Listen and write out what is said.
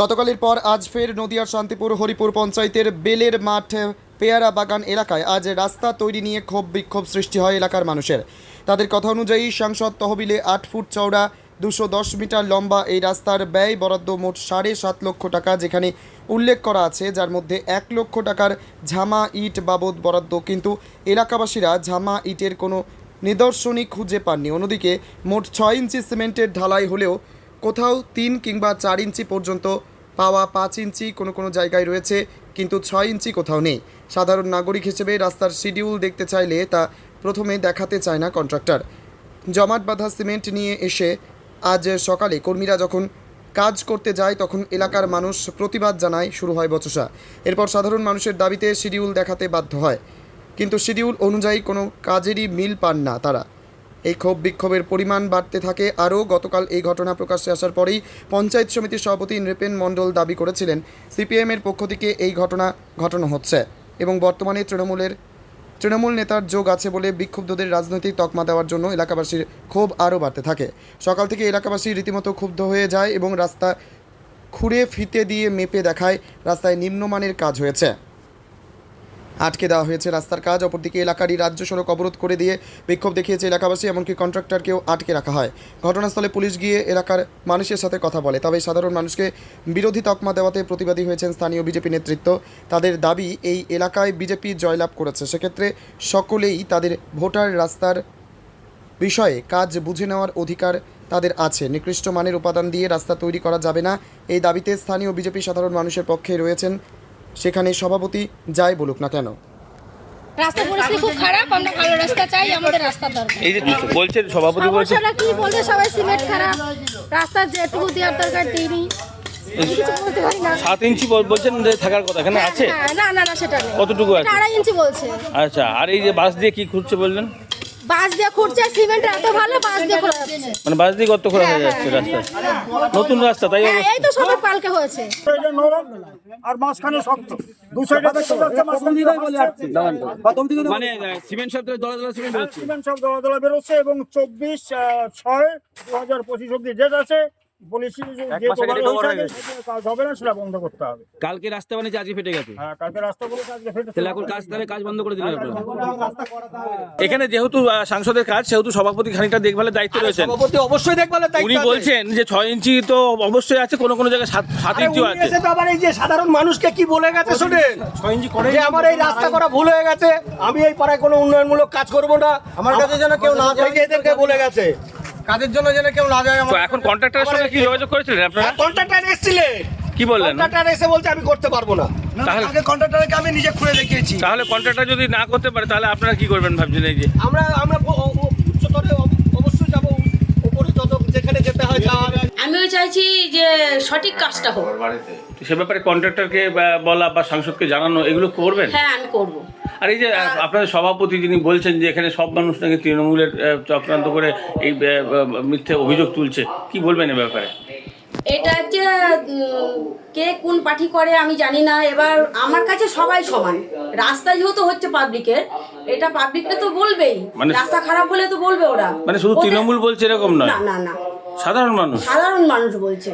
গতকালের পর আজ ফের নদিয়ার শান্তিপুর হরিপুর পঞ্চায়েতের বেলের মাঠ, পেয়ারা বাগান এলাকায় আজ রাস্তা তৈরি নিয়ে ক্ষোভ বিক্ষোভ সৃষ্টি হয় এলাকার মানুষের। তাদের কথা অনুযায়ী সাংসদ তহবিলে আট ফুট চওড়া, দুশো দশ মিটার লম্বা এই রাস্তার ব্যয় বরাদ্দ মোট সাড়ে সাত লক্ষ টাকা যেখানে উল্লেখ করা আছে, যার মধ্যে এক লক্ষ টাকার ঝামা ইট বাবদ বরাদ্দ। কিন্তু এলাকাবাসীরা ঝামা ইটের কোনো নিদর্শনই খুঁজে পাননি। অন্যদিকে মোট ছয় ইঞ্চি সিমেন্টের ঢালাই হলেও কোথাও তিন কিংবা চার ইঞ্চি পর্যন্ত পাওয়া পাঁচ ইঞ্চি কোনো কোনো জায়গায় রয়েছে, কিন্তু ছয় ইঞ্চি কোথাও নেই। সাধারণ নাগরিক হিসেবে রাস্তার শিডিউল দেখতে চাইলে তা প্রথমে দেখাতে চায় না কন্ট্রাক্টর। জমাট বাঁধা সিমেন্ট নিয়ে এসে আজ সকালে কর্মীরা যখন কাজ করতে যায়, তখন এলাকার মানুষ প্রতিবাদ জানায় শুরু হয় বচসা। এরপর সাধারণ মানুষের দাবিতে শিডিউল দেখাতে বাধ্য হয়। কিন্তু শিডিউল অনুযায়ী কোনো কাজেরই মিল পান না তারা। এই ক্ষোভ বিক্ষোভের পরিমাণ বাড়তে থাকে। আরও গতকাল এই ঘটনা প্রকাশ্যে আসার পরেই পঞ্চায়েত সমিতির সভাপতি নৃপেন মণ্ডল দাবি করেছিলেন সিপিএমের পক্ষ থেকে এই ঘটনা ঘটানো হচ্ছে এবং বর্তমানে তৃণমূলের, তৃণমূল নেতার যোগ আছে বলে বিক্ষুব্ধদের রাজনৈতিক তকমা দেওয়ার জন্য এলাকাবাসীর ক্ষোভ আরও বাড়তে থাকে। সকাল থেকে এলাকাবাসী রীতিমতো ক্ষুব্ধ হয়ে যায় এবং রাস্তা খুঁড়ে ফিতে দিয়ে মেপে দেখায়, রাস্তায় নিম্নমানের কাজ হয়েছে। আটকে দেওয়া হয়েছে রাস্তার কাজ। অপরদিকে এলাকারই রাজ্য সড়ক অবরোধ করে দিয়ে বিক্ষোভ দেখিয়েছে এলাকাবাসী, এমনকি কন্ট্রাক্টরকেও আটকে রাখা হয়। ঘটনাস্থলে পুলিশ গিয়ে এলাকার মানুষের সাথে কথা বলে। তবে সাধারণ মানুষকে বিরোধী তকমা দেওয়াতে প্রতিবাদী হয়েছেন স্থানীয় বিজেপি নেতৃত্ব। তাদের দাবি, এই এলাকায় বিজেপি জয়লাভ করেছে। সেক্ষেত্রে সকলেই তাদের ভোটার রাস্তার বিষয়ে কাজ বুঝে নেওয়ার অধিকার তাদের আছে। নিকৃষ্ট মানের উপাদান দিয়ে রাস্তা তৈরি করা যাবে না। এই দাবিতে স্থানীয় বিজেপি সাধারণ মানুষের পক্ষে রয়েছেন সেখানে সভাপতি যাই বলুক না কেন। রাস্তা পরিস্থিতি খুব খারাপ আমরা ভালো রাস্তা চাই আমাদের রাস্তা দরকার। এই যে বলছেন সভাপতি বলছেন। কি বলছে সবাই সিমেন্ট খারাপ। রাস্তা যেটুকু দেওয়ার দরকার দিইনি বলতে সাত ইঞ্চি বলছেন যে থাকার কথা এখানে আছে? হ্যাঁ, না না না সেটা কতটুকু আছে? আড়াই ইঞ্চি বলছে। আচ্ছা আর এই যে বাস দিয়ে কি খুঁজছে বললেন? বাস দিয়ে খুঁড়ছে সিমেন্ট এত ভালো বাস দিয়ে খোলা যাচ্ছে। মানে বাস দিয়ে গর্ত হয়ে হ্যাঁ, যাচ্ছে হ্যাঁ, রাস্তা নতুন রাস্তা তাই এই তো সবে পালকে হয়েছে। আর মাঝখানে শক্ত। দু সাইডে দেখতে পাচ্ছি মাঝখানে মানে সিমেন্ট সব দলা দলা সিমেন্ট সিমেন্ট সব দলা দলা বেরোচ্ছে এবং চব্বিশ ছয় দু হাজার পঁচিশ অব্দি ডেট আছে। বলেছি যে হয়ে হয়ে থাকে, সেটা কাজ হবে না সেটা বন্ধ করতে হবে। কালকে রাস্তা বানিয়েছে আজকে ফেটে গেছে। হ্যাঁ কালকে রাস্তা বলে আজকে ফেটে তাহলে এখন কাজ তাহলে কাজ বন্ধ করে দিলেন আপনারা এখানে। যেহেতু সাংসদের কাজ সেহেতু সভাপতি খানিকটা দেখভালের দায়িত্ব রয়েছেন। সভাপতি অবশ্যই দেখভালের দায়িত্ব উনি বলছেন যে ছয় ইঞ্চি তো অবশ্যই আছে কোনো কোনো জায়গায় সাত সাত ইঞ্চিও আছে। আবার এই যে সাধারণ মানুষকে কি বলে গেছে শুনেন? যে আমার এই রাস্তা করা ভুল হয়ে গেছে আমি এই পাড়ায় কোনো উন্নয়নমূলক কাজ করব না। আমার কাছে যেন কেউ না যায় এদেরকে বলে গেছে। কাজের জন্য যেন কেউ না যায় তো এখন কন্ট্রাক্টরের সঙ্গে কি যোগাযোগ করেছিলেন আপনারা? কন্ট্রাক্টর এসেছিলেন কি বললেন? কন্ট্রাক্টর এসে বলছে আমি করতে পারব না। তাহলে আগে কন্ট্রাক্টরকে আমি নিজে খুঁড়ে দেখিয়েছি। তাহলে কন্ট্রাক্টর যদি না করতে পারে তাহলে আপনারা কি করবেন ভাবছেন এই যে? আমরা আমরা উচ্চতরে অব- অবশ্যই যাব উপরে যত যেখানে যেতে হয় যাওয়া আমিও চাইছি যে সঠিক কাজটা হোক। সে ব্যাপারে কন্ট্রাক্টরকে বলা বা সাংসদকে জানানো এগুলো করবেন? হ্যাঁ আমি করব। আর এই যে আপনাদের সভাপতি যিনি বলছেন যে এখানে সব মানুষ নাকি তৃণমূলের চক্রান্ত করে এই মিথ্যে অভিযোগ তুলছে কি বলবেন এ ব্যাপারে? এটা হচ্ছে কে কোন পার্টি করে আমি জানি না এবার আমার কাছে সবাই সমান। রাস্তা যেহেতু হচ্ছে পাবলিকের এটা পাবলিকটা তো বলবেই। মানে- রাস্তা খারাপ হলে তো বলবে ওরা। মানে শুধু তৃণমূল বলছে এরকম নয়? না না না। সাধারণ মানুষ? সাধারণ মানুষ বলছে